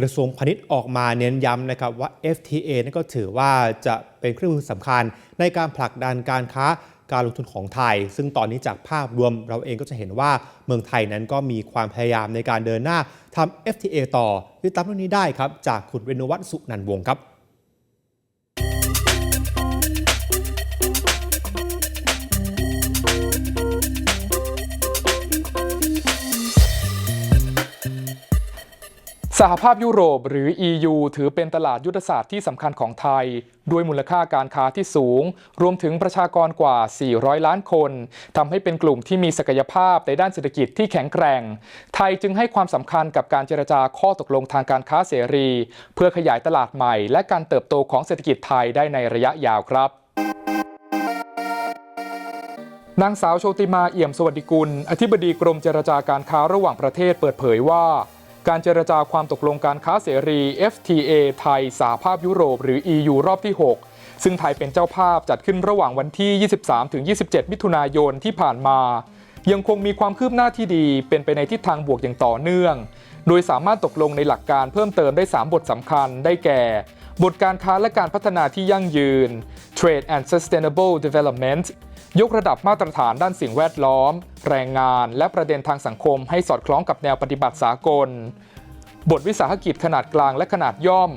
กระทรวงพาณิชย์ออกมาเน้นย้ำนะครับว่า FTA นั่นก็ถือว่าจะเป็นเครื่องมือสำคัญในการผลักดันการค้าการลงทุนของไทย ซึ่งตอนนี้จากภาพรวมเราเองก็จะเห็นว่าเมืองไทยนั้นก็มีความพยายามในการเดินหน้าทำ FTA ต่อติดตามเรื่องนี้ได้ครับ จากคุณเรนวัตสุนันวงครับ สหภาพยุโรปหรือ EU ถือเป็นตลาดยุทธศาสตร์ที่สำคัญของไทย ด้วยมูลค่าการค้าที่สูง รวมถึงประชากรกว่า 400 ล้านคนทำให้เป็นกลุ่มที่มีศักยภาพในด้านเศรษฐกิจที่แข็งแกร่ง ไทยจึงให้ความสำคัญกับการเจรจาข้อตกลงทางการค้าเสรี เพื่อขยายตลาดใหม่ และการเติบโตของเศรษฐกิจไทยได้ในระยะยาวครับนางสาวโชติมาเอี่ยมสวัสดิกุล อธิบดีกรมเจรจาการค้าระหว่างประเทศเปิดเผยว่า การเจรจาความตกลงการค้าเสรี FTA ไทยสหภาพยุโรป หรือ EU รอบที่ 6 ซึ่งไทยเป็นเจ้าภาพจัดขึ้นระหว่างวันที่ 23-27 มิถุนายนที่ผ่านมา ยังคงมีความคืบหน้าที่ดีเป็นไปในทิศทางบวกอย่างต่อเนื่อง โดยสามารถตกลงในหลักการเพิ่มเติมได้ 3 บทสำคัญได้แก่ บทการค้าและการพัฒนาที่ยั่งยืน Trade and Sustainable Development ยกระดับมาตรฐานด้านสิ่งแวดล้อม แรงงาน และประเด็นทางสังคมให้สอดคล้องกับแนวปฏิบัติสากล บทวิสาหกิจขนาดกลางและขนาดย่อม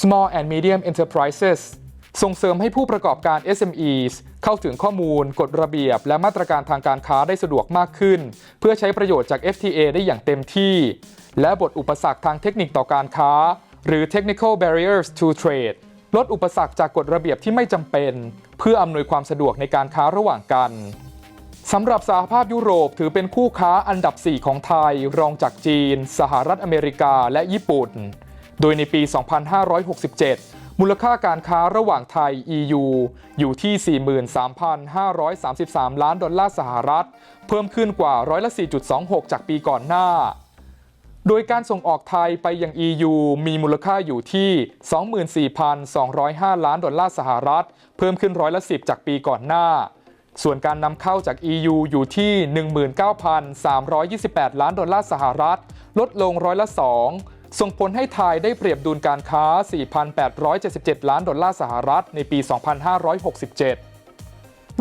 Small and Medium Enterprises ส่งเสริมให้ผู้ประกอบการ SMEs เข้าถึงข้อมูล กฎระเบียบ และมาตรการทางการค้าได้สะดวกมากขึ้น เพื่อใช้ประโยชน์จาก FTA ได้อย่างเต็มที่ และบทอุปสรรคทางเทคนิคต่อการค้า หรือ Technical Barriers to Trade ลดอุปสรรคจากกฎระเบียบที่ไม่จำเป็น เพื่ออำนวยความสะดวกในการค้าระหว่างกันสำหรับสหภาพยุโรปถือเป็นคู่ค้าอันดับ 4 ของไทย รองจากจีน สหรัฐอเมริกา และญี่ปุ่น โดยในปี 2567 มูลค่าการค้าระหว่างไทย EU อยู่ที่ 43,533 ล้านดอลลาร์สหรัฐ เพิ่มขึ้นกว่าร้อยละ 4.26 จากปีก่อนหน้า โดยการส่งออกไทยไปยัง EU มีมูลค่าอยู่ที่ 24,205 ล้านดอลลาร์สหรัฐ เพิ่มขึ้นร้อยละ 10 จากปีก่อนหน้า ส่วนการนำเข้าจาก EU อยู่ที่ 19,328 ล้านดอลลาร์สหรัฐ ลดลงร้อยละ 2 ส่งผลให้ไทยได้เปรียบดุลการค้า 4,877 ล้านดอลลาร์สหรัฐในปี 2567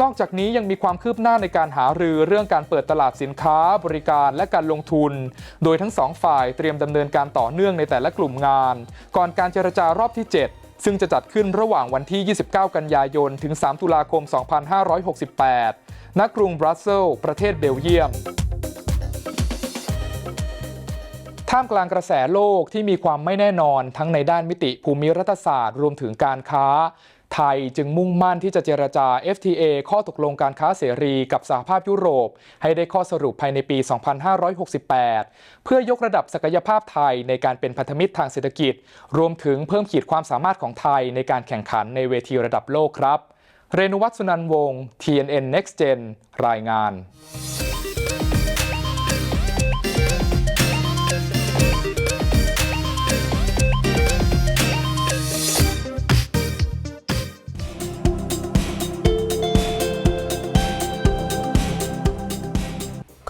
นอกจากนี้ยังมีความคืบหน้าในการหารือเรื่องการเปิดตลาดสินค้า บริการและการลงทุน โดยทั้งสองฝ่ายเตรียมดำเนินการต่อเนื่องในแต่ละกลุ่มงาน ก่อนการเจรจารอบที่ 7 ซึ่งจะจัดขึ้นระหว่างวันที่ 29 กันยายน ถึง 3 ตุลาคม 2568 ณ กรุงบรัสเซลส์ประเทศเบลเยียม ท่ามกลางกระแสโลกที่มีความไม่แน่นอนทั้งในด้านมิติภูมิรัฐศาสตร์ รวมถึงการค้า ไทยจึงมุ่งมั่นที่จะเจรจา FTA ข้อตกลงการค้าเสรีกับสหภาพยุโรป ให้ได้ข้อสรุปภายในปี 2568 เพื่อยกระดับศักยภาพไทยในการเป็นพันธมิตรทางเศรษฐกิจ รวมถึงเพิ่มขีดความสามารถของไทยในการแข่งขันในเวทีระดับโลกครับ เรนุวัฒน์สุนันวงศ์ TNN Next Gen รายงาน